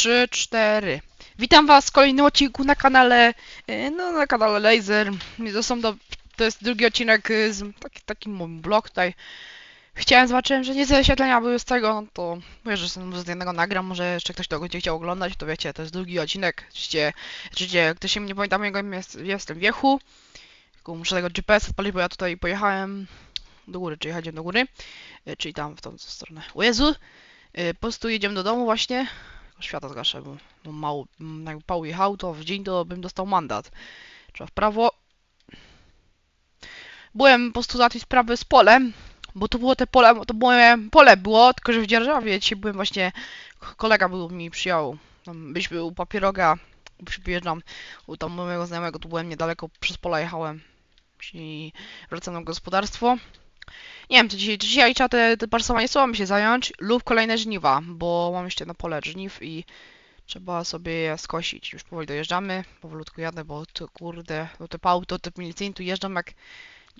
3, 4. Witam was w kolejnym odcinku na kanale, e, no na kanale Laser. To są do, to jest drugi odcinek e, z taki, taki mój blog tutaj. Chciałem, zobaczyłem, że nie wyświetlenia były z tego, no to mówię, że z jednego nagram, może jeszcze ktoś tego będzie chciał oglądać, to wiecie, to jest drugi odcinek. Oczywiście, oczywiście ktoś się nie pamięta mojego imienia, jest, jestem Wiechu. Tylko muszę tego GPS odpalić, bo ja tutaj pojechałem do góry, czy jechałem do góry, e, czyli tam w tą stronę. O Jezu! Po prostu jedziemy do domu właśnie. Świata zgaszę, bo, bo mało, jakby Paul jechał, to w dzień to bym dostał mandat. Trzeba w prawo. Byłem po prostu za tej sprawy z polem, bo to było te pole, to moje pole było, tylko że w dzierżawie dzisiaj byłem właśnie, kolega był mi przyjął, tam byliśmy u papieroga, przyjeżdżam u tam mojego znajomego, tu byłem niedaleko, przez pola jechałem, czyli wracam na gospodarstwo. Nie wiem, czy dzisiaj, dzisiaj trzeba te, te parsowanie słowami się zająć lub kolejne żniwa, bo mam jeszcze na pole żniw i trzeba sobie je skosić. Już powoli dojeżdżamy, powolutku jadę, bo to kurde, bo te pał, to te milicyjne tu jeżdżą jak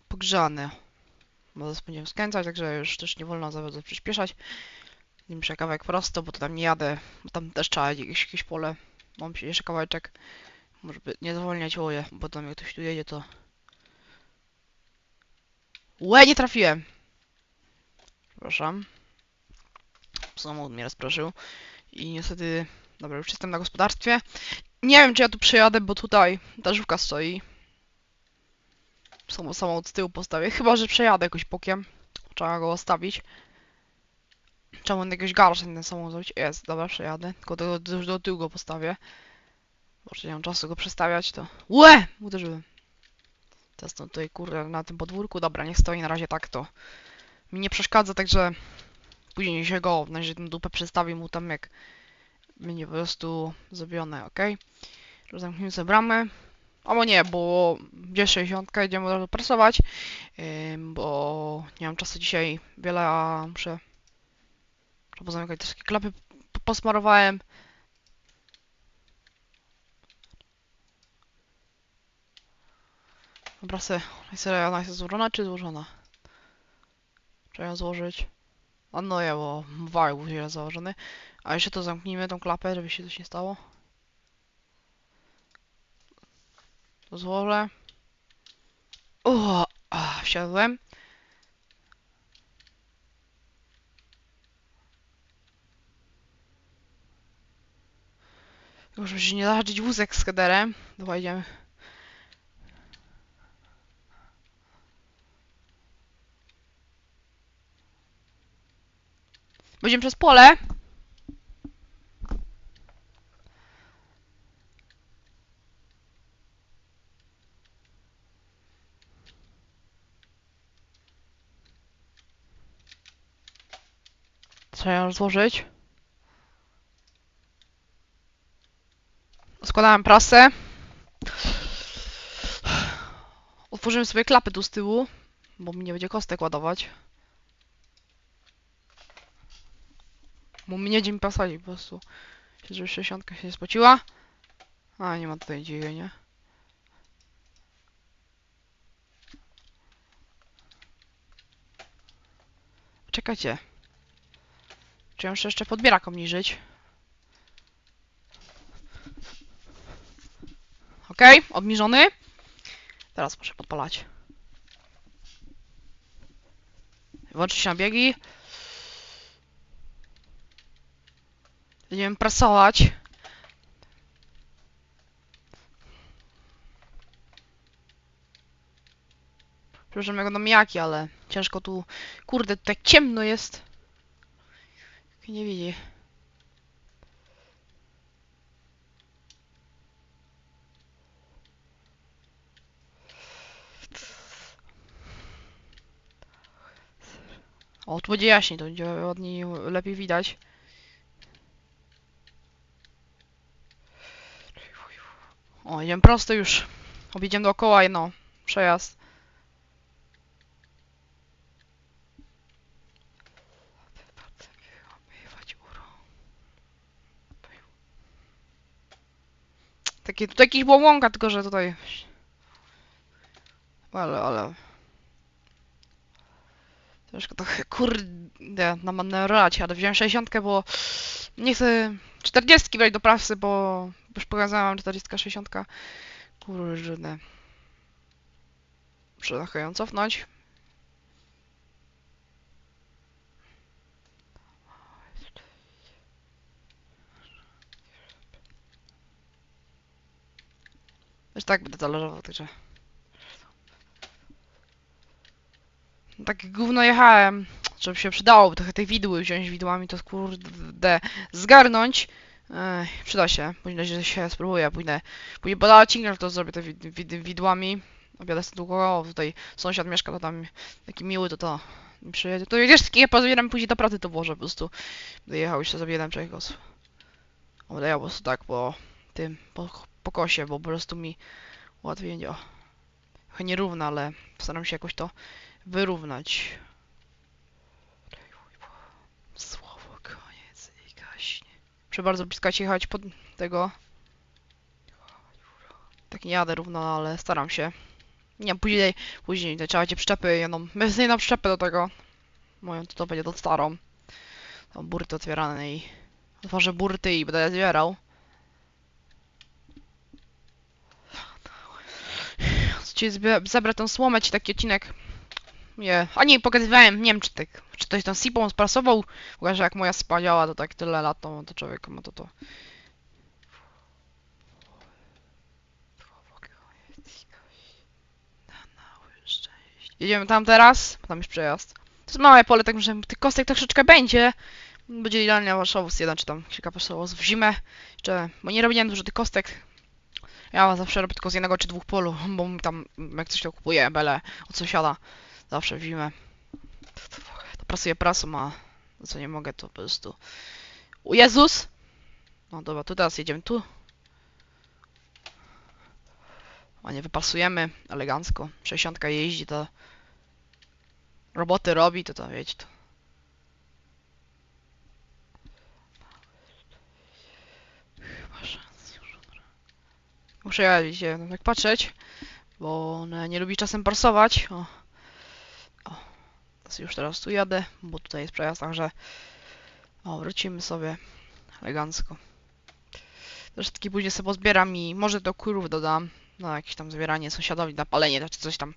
pogrzane. Bo zaraz będziemy skręcać, także już też nie wolno za bardzo przyspieszać. Nie muszę kawałek prosto, bo to tam nie jadę, bo tam też trzeba jakieś, jakieś pole. Mam się jeszcze kawałeczek, może by nie zwolniać oje, bo tam jak ktoś tu jedzie, to... Łe, nie trafiłem! Przepraszam. Samochód mnie rozproszył. I niestety, dobra, już jestem na gospodarstwie. Nie wiem, czy ja tu przejadę, bo tutaj ta żółka stoi. Samo samochód z tyłu postawię. Chyba, że przejadę jakoś bokiem. Trzeba go ustawić. Trzeba będę jakiegoś garsza ten samochód zrobić. Jest, dobra, przejadę. Tylko do, do, do tyłu go postawię. Może nie mam czasu go przestawiać, to... Łe! Uderzyłem. Teraz to tutaj, kurde, na tym podwórku. Dobra, niech stoi na razie tak, to mi nie przeszkadza, także później się go, na tę dupę przestawi mu tam jak będzie po prostu zrobione, ok? Zamknijmy sobie bramę. Albo nie, bo gdzie 60 idziemy od razu bo nie mam czasu dzisiaj wiele, a muszę muszę pozamykać wszystkie klapy, posmarowałem. Dobra, se, ona jest złożona czy złożona? Trzeba złożyć. A no ja, bo wal był źle założony. A jeszcze to zamknijmy tą klapę, żeby się coś nie stało. To złożę. O, a, wsiadłem. Żeby się nie zahaczyć wózek z kederem. Dobra, idziemy. Będziemy przez pole. Trzeba złożyć. Składałem prasę. Otworzymy sobie klapy tu z tyłu, bo mi nie będzie kostek ładować. Bo mi nie będzie mi pasować po prostu. Żeby 60 się spociła. A, nie ma tutaj dzieje, nie? Czekajcie. Czy ja muszę jeszcze podbierak obniżyć? Okej, obniżony. Teraz muszę podpalać. Włączy się na biegi. Będziemy prasować. Przepraszam, jak będą mijaki, ale ciężko tu... Kurde, tak ciemno jest. Nie widzi. O, tu będzie jaśniej, to będzie ładniej, lepiej widać. O, idziemy prosto już. Objedziemy dookoła jedno. Przejazd. Takie, tu jakiś było łąka, tylko że tutaj... Ale, ale... Troszkę to kurde namanewrować, ale wziąłem 60, bo nie chcę 40 wejść do prasy, bo już pokazałam 40, 60. Kurde. Muszę trochę ją cofnąć. Już tak będę zależował, także... Tak gówno jechałem, żeby się przydało, trochę tej widły wziąć widłami, to kurde zgarnąć. Przyda się, później że się spróbuję, pójdę, pójdę badać odcinek, to zrobię te wid wid widłami. Obiadę sobie długo, o, tutaj sąsiad mieszka, to tam taki miły, to to przyjedzie. To wiesz, takie pozbieram później do pracy to włożę, po prostu. Będę jechał jeszcze sobie jeden przegłos. O, Będę jechał po prostu tak po tym, po, po kosie, bo po prostu mi łatwiej o. Trochę nierówno, ale postaram się jakoś to wyrównać. Słowo koniec i gaśnie. Muszę bardzo blisko jechać pod tego. Tak nie jadę równo, ale staram się. Nie, później, później to trzeba cię przyczepy, jedną, benzyną przyczepę do tego. Moją to, to będzie to starą. Tam burty otwierane i otworzę burty i będę zbierał. Chcę zebrać tą słomę, ci taki odcinek. Nie, a nie, pokazywałem, nie wiem czy tak, czy ktoś tam sipą sprasował. Że jak moja sypa działa, to tak tyle lat, to, to człowiek ma to to. Jedziemy tam teraz, tam już przejazd. To jest małe pole, tak że tych kostek troszeczkę będzie. Będzie idealnie Warszawus jeden, czy tam kilka Warszawus w zimę. Jeszcze, bo nie robiłem dużo tych kostek. Ja zawsze robię tylko z jednego czy dwóch polu, bo mi tam jak coś to kupuję, bele od sąsiada. Zawsze w zimę. To prasuję prasą, a co nie mogę to po prostu... O Jezus! No dobra, to teraz jedziemy tu. A nie wypasujemy elegancko. 60 jeździ, to roboty robi, to to wiecie to. Muszę ja no, tak patrzeć, bo nie lubi czasem parsować. O. Już teraz tu jadę, bo tutaj jest przejazd, także o, wrócimy sobie elegancko. Taki później sobie pozbieram i może do kurów dodam na jakieś tam zbieranie sąsiadowi, na palenie czy coś tam.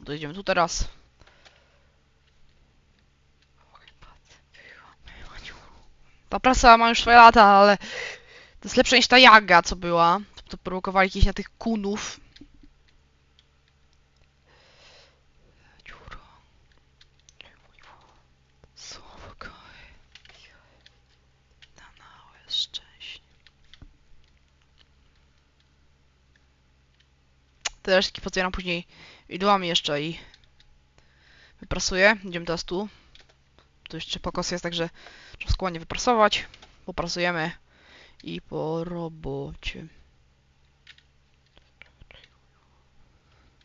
Dojedziemy tu teraz. Ta prasa ma już swoje lata, ale to jest lepsze niż ta jaga, co była. To prowokowali jakieś na tych kunów. Te resztki pozbieram później idłami jeszcze i wyprasuję. Idziemy teraz tu. Tu jeszcze pokos jest, także trzeba składnie wyprasować. Poprasujemy i po robocie.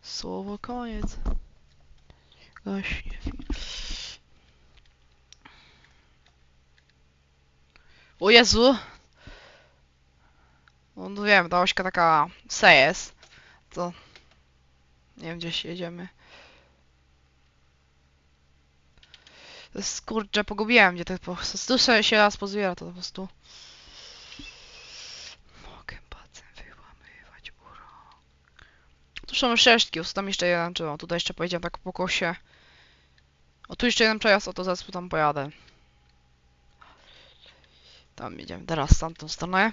Słowo koniec. Gaśnie. O Jezu! No, no wiem, ta ośka taka se jest. To... Nie wiem, gdzieś jedziemy. To jest, kurczę, pogubiłem, gdzie to po prostu się raz pozbiera, to po prostu... Tu są sześciki, tam jeszcze jeden, czy o, tutaj jeszcze pojedziemy tak po kosie. O, tu jeszcze jeden przejazd, o to zaraz tam pojadę. Tam jedziemy teraz w tamtą stronę.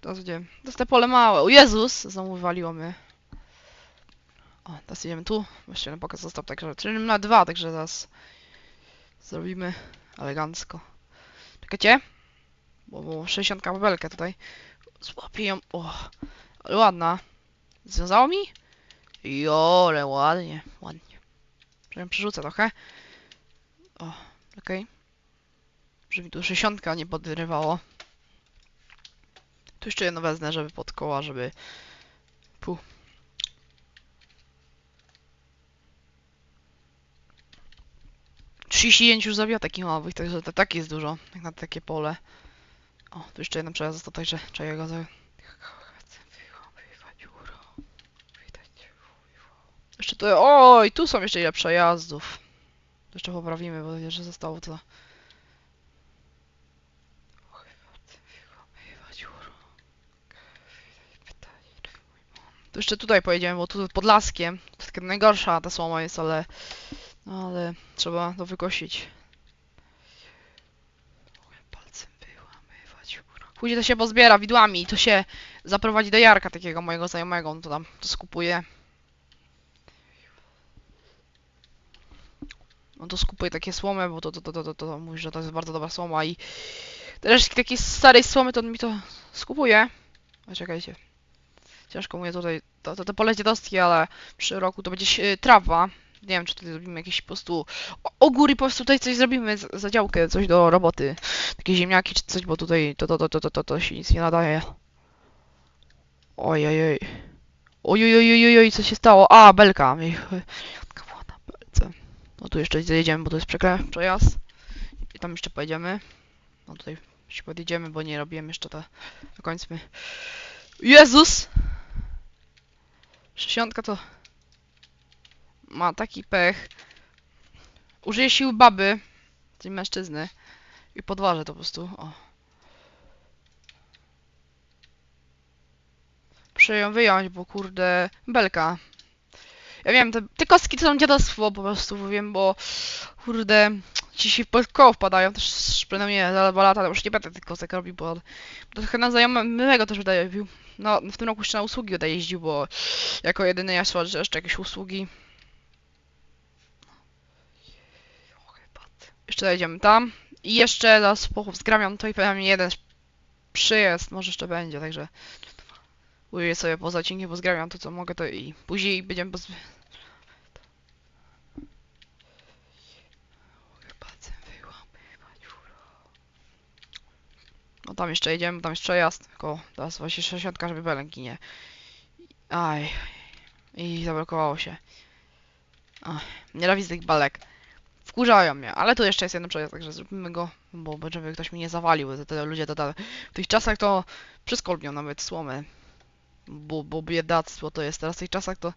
Teraz idziemy. To jest te pole małe. O Jezus! Znowu wywaliło mnie. O, teraz idziemy tu. Jeszcze jeden pokaz został, także czyli na dwa, także zaraz zrobimy elegancko. Czekajcie. Bo, bo 60 kabelkę tutaj. Złapię ją. O, ładna. Związało mi? Jo, ale ładnie, ładnie. Przynajmniej przerzucę trochę. O, okej. Żeby mi tu 60 nie podrywało. Tu jeszcze jedno wezmę, żeby pod koła, żeby... Puh. Już zabija takich małych, także to tak jest dużo, jak na takie pole. O, tu jeszcze jeden przejazd został, także trzeba go za... Jeszcze tu... Oj, tu są jeszcze ile przejazdów. Jeszcze poprawimy, bo jeszcze zostało to... To jeszcze tutaj pojedziemy, bo tu pod laskiem. To najgorsza ta słoma jest, ale... no, Ale trzeba to wykosić. Później to się pozbiera widłami i to się zaprowadzi do Jarka, takiego mojego znajomego. On to tam to skupuje. On to skupuje takie słomy, bo to, to, to, to, to, to mówi, że to jest bardzo dobra słoma i resztki takiej starej słomy to on mi to skupuje. A czekajcie. Ciężko mówię tutaj, to, to, to pole dziadowskie, ale przy roku to będzie trawa. Nie wiem, czy tutaj zrobimy jakieś po prostu o- ogóry, po prostu tutaj coś zrobimy z- za działkę, coś do roboty. Takie ziemniaki czy coś, bo tutaj to, to, to, to, to, to, to się nic nie nadaje. Oj, oj, oj. Oj, oj, oj, oj, oj, co się stało? A, belka. mi- Jatka była na belce. No tu jeszcze zajedziemy, bo to jest przekre przejazd. I tam jeszcze pojedziemy. No tutaj się podjedziemy, bo nie robiłem jeszcze to do końca. Jezus! 60 to ma taki pech. Użyje siły baby, tej mężczyzny i podważę to po prostu. O. Muszę ją wyjąć, bo kurde, belka. Ja wiem, te, te kostki to są dziadostwo po prostu, wiem, bo kurde, ci się w koło wpadają, też przynajmniej za dwa lata, już nie będę tych kostek robił, bo to trochę na znajomego też robił. No, w tym roku jeszcze na usługi będę jeździł, bo jako jedyny ja że jeszcze jakieś usługi. Jeszcze dojedziemy tam. I jeszcze zaraz po zgramiam to i pewnie jeden przyjazd, może jeszcze będzie, także uję sobie po zacinkiem, bo zgramiam to co mogę to i później będziemy poz... No tam jeszcze jedziemy, tam jest przejazd, tylko teraz właśnie 60, żeby belen ginie. Aj. I zablokowało się. Ach, nienawidzę tych balek. Wkurzają mnie, ale tu jeszcze jest jeden przejazd, także zrobimy go, bo żeby ktoś mi nie zawalił. Te, te ludzie to, to, w tych czasach to wszystko nawet słomy. Bo, bo biedactwo to jest teraz w tych czasach, to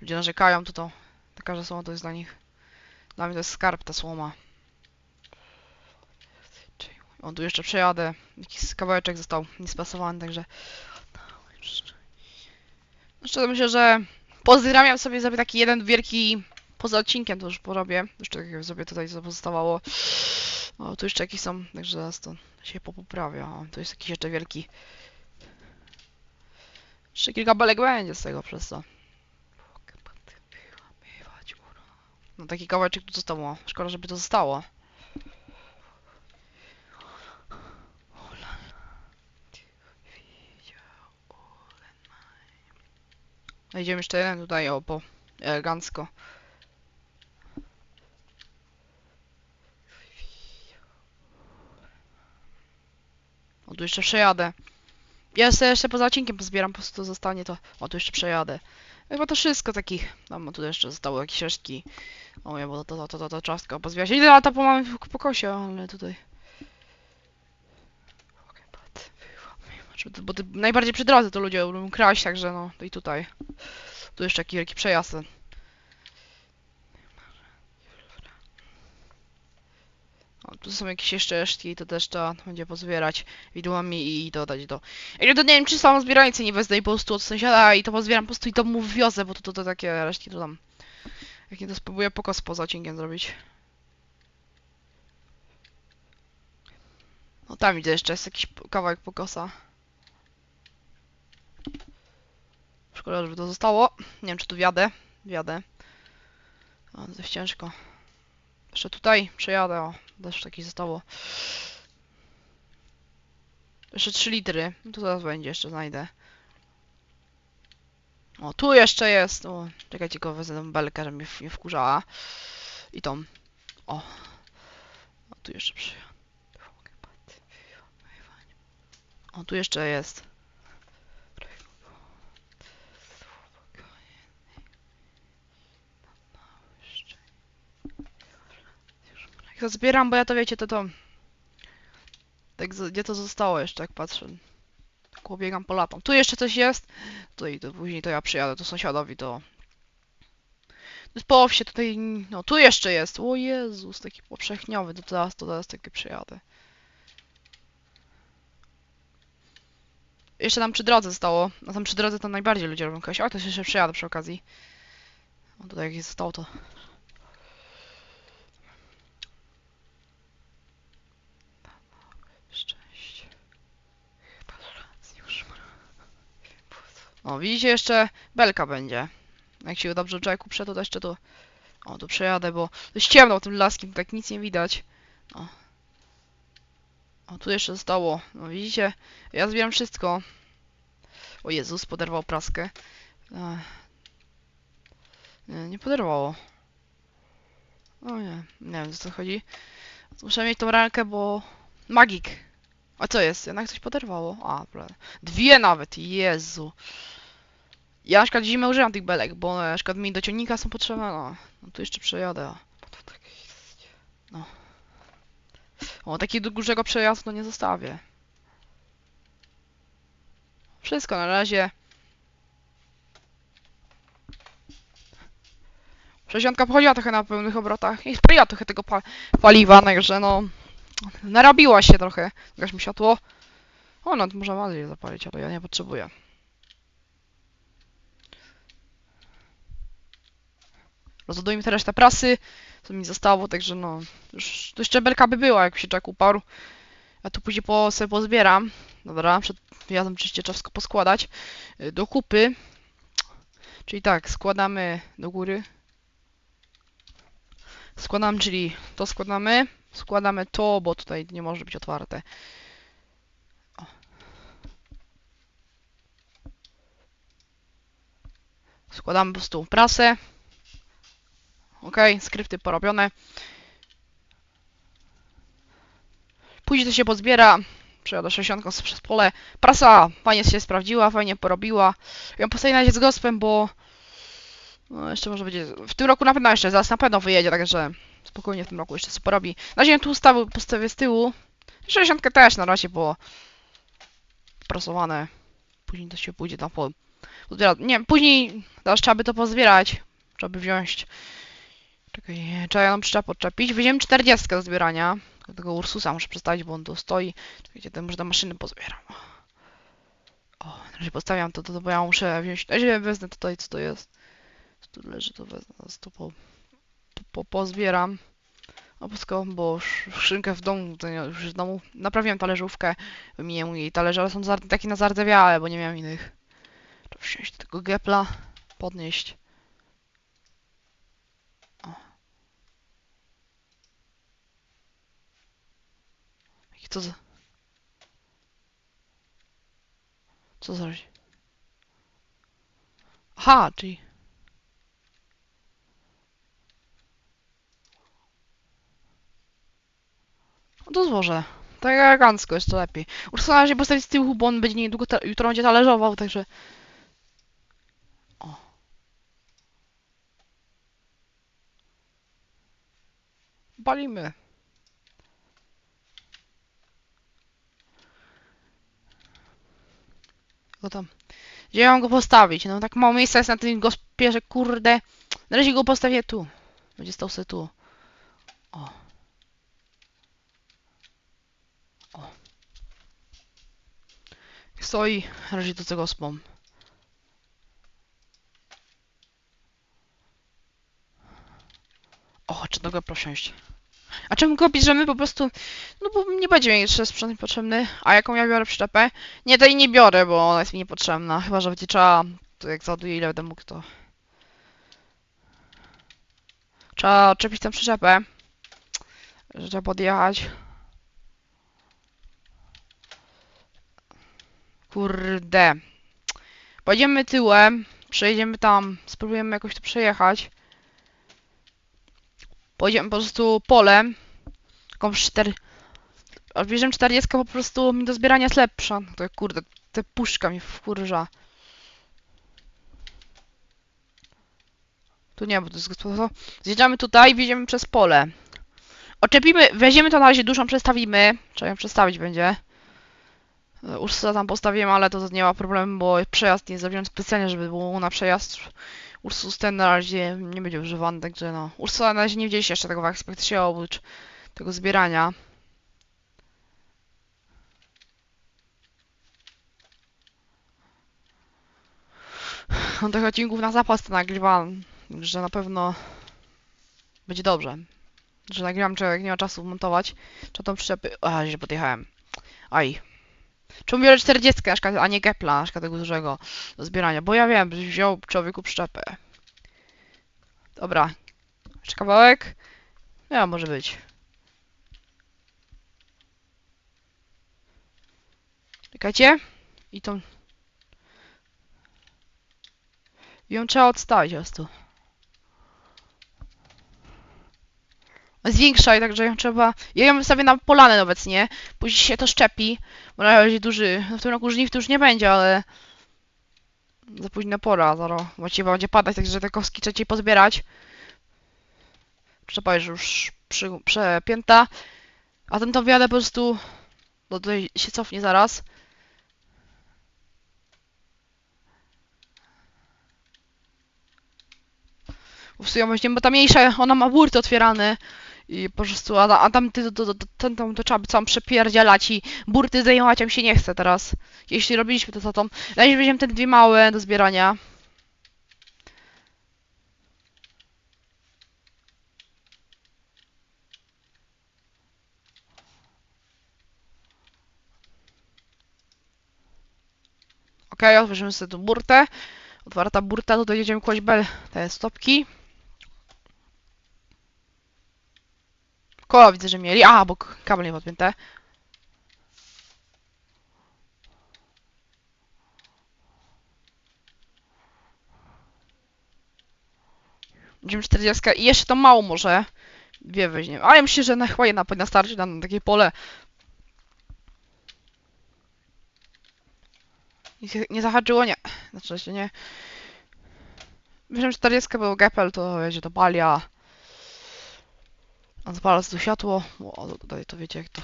ludzie narzekają, to to ta każda słoma to jest dla nich. Dla mnie to jest skarb ta słoma. On tu jeszcze przejadę. Jakiś kawałeczek został niespasowany, także. Jeszcze myślę, że pozdrawiam sobie sobie taki jeden wielki poza odcinkiem to już porobię. Jeszcze takiego sobie tutaj co pozostawało. O, tu jeszcze jakieś są, także zaraz to się popoprawia. O, tu jest jakiś jeszcze wielki. Jeszcze kilka belek będzie z tego przez to. No taki kawałeczek tu został. o. Szkoda, żeby to zostało. Znajdziemy jeszcze jeden tutaj, o, po elegancko. O, tu jeszcze przejadę. Ja sobie jeszcze poza odcinkiem pozbieram, po prostu zostanie to. O, tu jeszcze przejadę. Chyba to wszystko takich. Tam, tu jeszcze zostały jakieś resztki. O, ja, bo to, to, to, to, to czastka pozbiera się. Ile lata po mamy w pokosie, ale tutaj. Bo ty, najbardziej przy drodze to ludzie lubią kraść, także no, i tutaj. Tu jeszcze taki wielki przejazd. O, tu są jakieś jeszcze resztki, to też trzeba będzie pozbierać widłami i dodać do... Ja to nie wiem, czy samo zbierający nie wezmę i po prostu od sąsiada i to pozbieram po prostu i to mu wiozę, bo to, to, to takie resztki to. Jak nie to spróbuję pokos poza odcinkiem zrobić. No tam widzę jeszcze jest jakiś kawałek pokosa. Szkoda, żeby to zostało. Nie wiem, czy tu wjadę. Wjadę. O, to jest ciężko. Jeszcze tutaj przejadę, o. Też taki zostało. Jeszcze 3 litry. No to zaraz będzie, jeszcze znajdę. O, tu jeszcze jest. O, czekajcie, tylko wezmę belkę, żeby mnie w- nie wkurzała. I tą. O. O, tu jeszcze przejadę. O, tu jeszcze jest. To zbieram, bo ja to wiecie, to to... Tak gdzie to zostało jeszcze, jak patrzę. Tak biegam po latom. Tu jeszcze coś jest. Tutaj to później to ja przyjadę do sąsiadowi, to... To jest po wsie, tutaj... No, tu jeszcze jest. O Jezus, taki powszechniowy. To teraz, to teraz takie przyjadę. Jeszcze tam przy drodze zostało. A tam przy drodze to najbardziej ludzie robią kogoś. O, to się jeszcze przejadę przy okazji. O, tutaj jak jest zostało to. Szczęście. Chyba raz już. O, widzicie, jeszcze belka będzie. Jak się dobrze człowiek uprze, to jeszcze tu... O, tu przejadę, bo to jest ciemno tym laskiem, tak nic nie widać. O. O, tu jeszcze zostało. No widzicie? Ja zbieram wszystko. O Jezus, poderwał praskę. Ech. Nie, nie poderwało. O nie, nie wiem co chodzi. Muszę mieć tą rękę, bo... Magik. A co jest? Jednak coś poderwało. A, dobra. Dwie nawet, Jezu. Ja na przykład zimę używam tych belek, bo na przykład mi do ciągnika są potrzebne, no. No tu jeszcze przejadę. Tak. No. O, takiego dużego przejazdu nie zostawię. Wszystko na razie. 60 pochodziła trochę na pełnych obrotach i spryja trochę tego pa paliwa, także no... Narobiła się trochę. Gaś mi światło. O, no to można bardziej zapalić, ale ja nie potrzebuję. Rozładujmy teraz te prasy, co mi zostało, także no... Już, to jeszcze belka by była, jak się czek uparł. Ja tu później po, sobie pozbieram. Dobra, przed wyjazdem oczywiście trzeba wszystko poskładać. y, Do kupy. Czyli tak, składamy do góry. Składamy, czyli to składamy. Składamy to, bo tutaj nie może być otwarte. Składamy po prostu prasę. Ok, skrypty porobione. Później to się pozbiera. Przejadę 60 przez pole. Prasa fajnie się sprawdziła, fajnie porobiła. Ją postawię na z gospem, bo no jeszcze może będzie. W tym roku na pewno jeszcze, zaraz na pewno wyjedzie, także spokojnie w tym roku jeszcze sobie porobi. Na razie tu ustawię, postawię z tyłu. 60 też na razie, bo prasowane. Później to się pójdzie tam po. Pozbiera. Nie, później teraz trzeba by to pozbierać. Trzeba by wziąć. Czekaj, trzeba ją przyczep odczepić. Weźmiemy 40 do zbierania. Tego Ursusa muszę przedstawić, bo on tu stoi. Czekajcie, to może do maszyny pozbieram. O, na razie postawiam to, to, to bo ja muszę wziąć. Razie wezmę tutaj, co to jest. Co tu leży, to wezmę, to po, po, po, pozbieram. A pusko, bo szynkę w domu, już w domu naprawiłem talerzówkę, wymieniłem jej talerze, ale są takie na zardzewiałe, bo nie miałem innych. Trzeba wziąć tego gepla, podnieść. O. I co za... Co za... Aha, czyli... to złożę. Tak elegancko, jeszcze lepiej. Ursula się postawić z tyłu, bo on będzie niedługo, jutro będzie talerzował, także... O. Balimy. Go tam. Gdzie ja mam go postawić? No tak mało miejsca jest na tym gospie, że kurde. Na razie go postawię tu. Będzie stał sobie tu. O. Stoi. Razie do tego spom. O, czy do go prosiąść. A czemu go bierzemy? Po prostu, no bo nie będzie mi jeszcze sprzęt potrzebny. A jaką ja biorę przyczepę? Nie, tej nie biorę, bo ona jest mi niepotrzebna. Chyba, że będzie trzeba, to jak załaduję ile będę mógł, to... Trzeba odczepić tę przyczepę. Że trzeba podjechać. Kurde. Pojedziemy tyłem, przejedziemy tam, spróbujemy jakoś to przejechać. Pojedziemy po prostu polem. Taką 4... Odbierzemy 40 po prostu mi do zbierania jest lepsza. To jak kurde, te puszka mi wkurża. Tu nie, bo to jest gospodarstwo. Zjedziemy tutaj i wjedziemy przez pole. Oczepimy, weźmiemy to na razie dużą, przestawimy. Trzeba ją przestawić będzie. Ursusa tam postawiłem, ale to nie ma problemu, bo przejazd nie zrobiłem specjalnie, żeby było na przejazd. Ursus ten na razie nie będzie używany, także no. Ursusa na razie nie widzieliście jeszcze tego w aspekcie oprócz tego zbierania. On tych odcinków na zapas to nagrywam, że na pewno będzie dobrze. Że nagrywam, człowiek nie ma czasu montować. Czy tą przyczepy... A, źle podjechałem. Aj. Czemu biorę 40 na przykład, a nie Kepla, na przykład tego dużego do zbierania? Bo ja wiem, wziął człowieku przyczepę. Dobra. Jeszcze kawałek? Ja, może być. Czekajcie. I tą... Ją trzeba odstawić po prostu. Zwiększaj, także ją trzeba... Ja ją wystawię na polanę obecnie. Później się to szczepi. Bo na razie duży... No w tym roku żniw to już nie będzie, ale... Za późna pora, zaraz właściwie będzie padać, także te kostki trzeciej pozbierać. Przyczepa jest już przy, przepięta. A ten to wjadę po prostu... No tutaj się cofnie zaraz. Po prostu ją weźmiemy, bo ta mniejsza, ona ma burty otwierane. I po prostu, a, a tam ty, to, to, ten tam to trzeba by całą przepierdzielać i burty zajmować mi się nie chce teraz. Jeśli robiliśmy to, to tą. Najpierw weźmiemy te dwie małe do zbierania. Okej, otworzymy sobie tu burtę. Otwarta burta, tutaj jedziemy kłaść bel, te stopki. Koła widzę, że mieli. A, bo k- kabel nie podpięte. Będziemy 40 i jeszcze to mało może. Dwie weźmiemy. Ale ja myślę, że na chyba jedna powinna starczyć na, na takie pole. Nie zahaczyło? Nie. Znaczy się nie. Że 40 był gapel, to wiecie, to palia. Zapala tu światło. O, tutaj to wiecie jak to.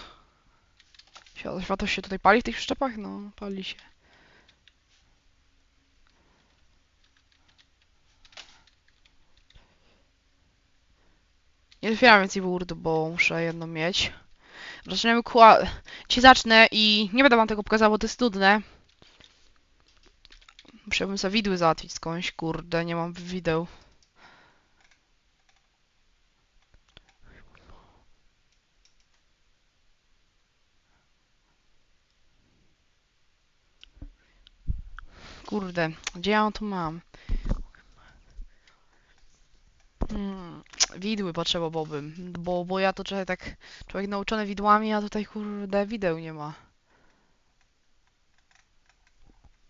Światło, się tutaj pali w tych szczepach? No, pali się. Nie otwieram więcej word, bo muszę jedną mieć. Zaczynamy kła... Ci zacznę i nie będę wam tego pokazał, bo to jest nudne. Musiałbym sobie widły załatwić skądś, kurde, nie mam wideł. Kurde, gdzie ja tu mam? Hmm, widły potrzebowałbym, bo, bo ja to trochę tak człowiek nauczony widłami, a tutaj kurde wideł nie ma.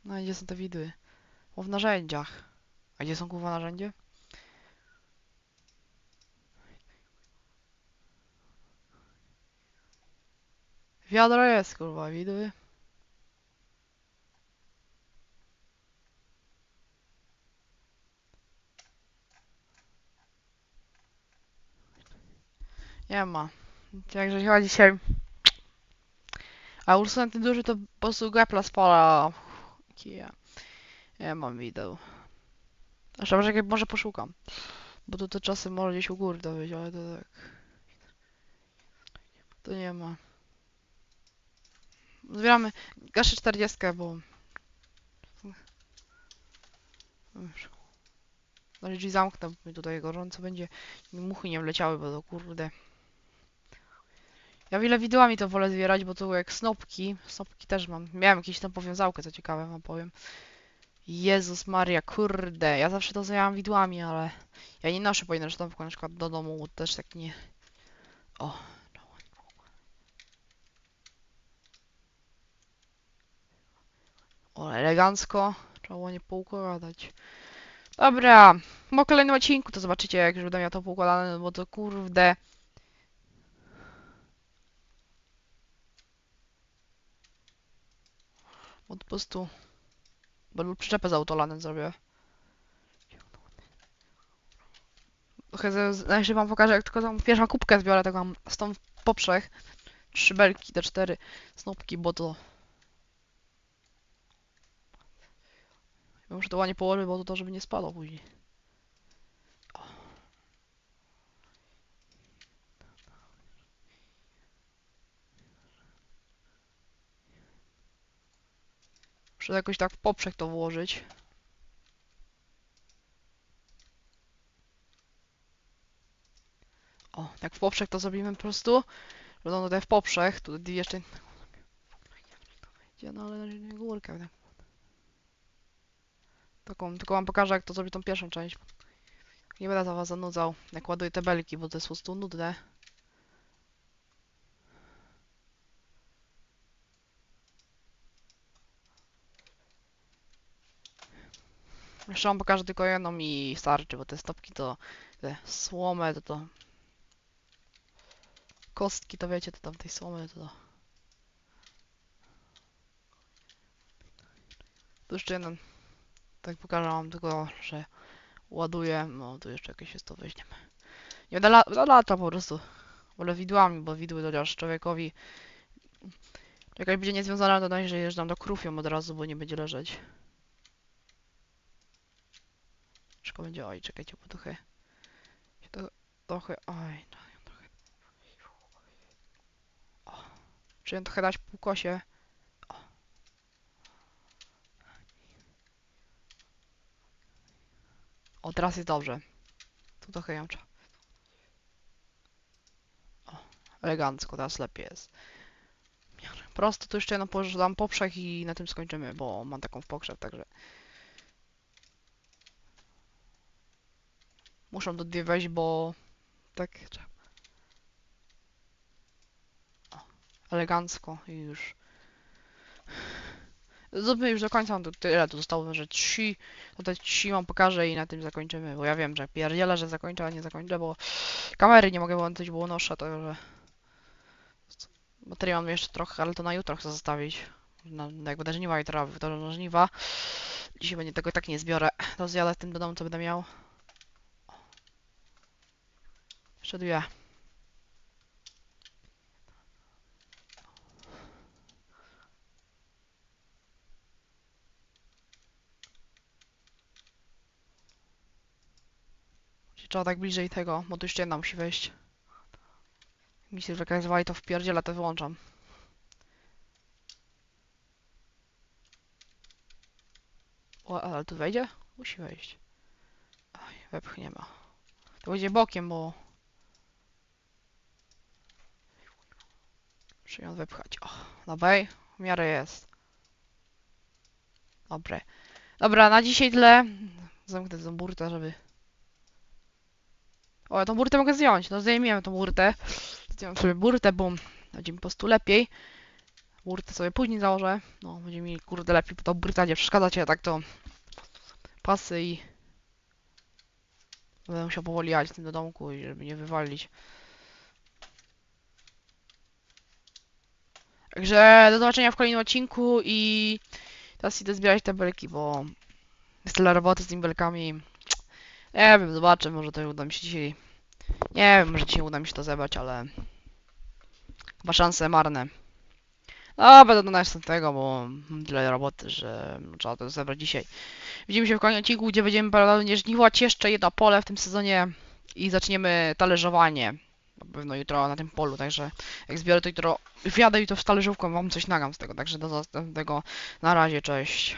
No i gdzie są te widły? O, w narzędziach. A gdzie są kurwa narzędzie? Wiadro jest kurwa, widły. Nie ma. Także chyba dzisiaj... A Ursusa ten duży to po prostu gapla spala. Kija. Nie mam wideł. Zresztą może, może poszukam. Bo to, to czasem może gdzieś u góry dowiedzieć, ale to tak. To nie ma. Zbieramy gaszę 40, bo... Zaraz drzwi zamknę, bo mi tutaj gorąco będzie. Muchy nie wleciały, bo to kurde. Ja wiele widłami to wolę zbierać, bo to jak snopki. Snopki też mam. Miałem jakieś tam powiązałkę, co ciekawe wam powiem. Jezus Maria, kurde. Ja zawsze to zbieram widłami, ale... Ja nie noszę po jedną snopkę na przykład do domu, też tak nie... O. O, elegancko. Trzeba nie poukładać. Dobra. Po kolejnym odcinku to zobaczycie, jak już będę miał to poukładane, bo to kurde... To po prostu... Bo przyczepę z autolanem zrobię. najszybciej wam pokażę, jak tylko tą pierwszą kubkę zbiorę, tak mam z tą w poprzech. Trzy belki, te cztery snopki, bo to... Ja muszę to ładnie położyć, bo to, to żeby nie spadło później. Muszę jakoś tak w poprzek to włożyć. O, jak w poprzek to zrobimy po prostu. Będą tutaj w poprzek, tu jeszcze... Gdzie no ale na górkę. tak. Taką, tylko wam pokażę jak to zrobić tą pierwszą część. Nie będę za was zanudzał, jak ładuję te belki, bo to jest po prostu nudne. Jeszcze wam pokażę tylko jedną i starczy, bo te stopki to te słomę, to to kostki to wiecie, to tam tej słomy to to tu jeszcze jeden tak pokażę wam tylko, że ładuję, no tu jeszcze jakieś jest to weźmiemy. Nie będę la la- lata po prostu. Wolę widłami, bo widły chociaż człowiekowi jak jakaś będzie niezwiązana, to daj, że jeżdżam do krufią od razu, bo nie będzie leżeć. Szkoda będzie, oj, czekajcie, bo trochę, to, trochę, oj, no, trochę, o, czy trochę dać półkosie, o. O, teraz jest dobrze. Tu trochę ją trzeba. O, elegancko, teraz lepiej jest. Prosto tu jeszcze jedno położę, dam poprzek i na tym skończymy, bo mam taką w pogrzeb, także Muszę do dwie wejść, bo tak. O, elegancko i już. Zróbmy już do końca, to tyle tu zostało, że trzy, to te trzy wam pokażę i na tym zakończymy, bo ja wiem, że pierdzielę, że zakończę, a nie zakończę, bo kamery nie mogę włączyć, bo noszę, także baterii mam jeszcze trochę, ale to na jutro chcę zostawić. Na, jak będę żniwa teraz to żniwa. Dzisiaj będzie tego tak nie zbiorę, to zjadę tym do domu, co będę miał. Dwie. Czyli Trzeba tak bliżej tego, bo tu jedna musi wejść. Mi się jakaś zwali to wpierdziela, to wyłączam. O, ale tu wejdzie? Musi wejść. Oj, wepch nie ma. To będzie bokiem, bo... Muszę ją wepchać. O, dobra, w miarę jest. Dobre. Dobra, na dzisiaj tyle. Zamknę tą burtę, żeby... O, ja tą burtę mogę zdjąć. No zdejmiemy tą burtę. Zdjąłem sobie burtę, bo będzie mi po prostu lepiej. Burtę sobie później założę. No, będzie mi kurde lepiej, bo to burta nie przeszkadza cię, tak to... Pasy i... Będę musiał powoli jechać tym do domku, żeby nie wywalić. Także do zobaczenia w kolejnym odcinku i teraz idę zbierać te belki, bo jest tyle roboty z tymi belkami. Nie wiem, zobaczę, może to uda mi się dzisiaj. Nie wiem, może dzisiaj uda mi się to zebrać, ale chyba szanse marne. No, będę do następnego, bo mam tyle roboty, że trzeba to zebrać dzisiaj. Widzimy się w kolejnym odcinku, gdzie będziemy prawdopodobnie żniwować jeszcze jedno pole w tym sezonie i zaczniemy talerzowanie. Pewno jutro na tym polu, także jak zbiorę to jutro wjadę i to z talerzówką wam coś nagam z tego, także do następnego. Na razie, cześć.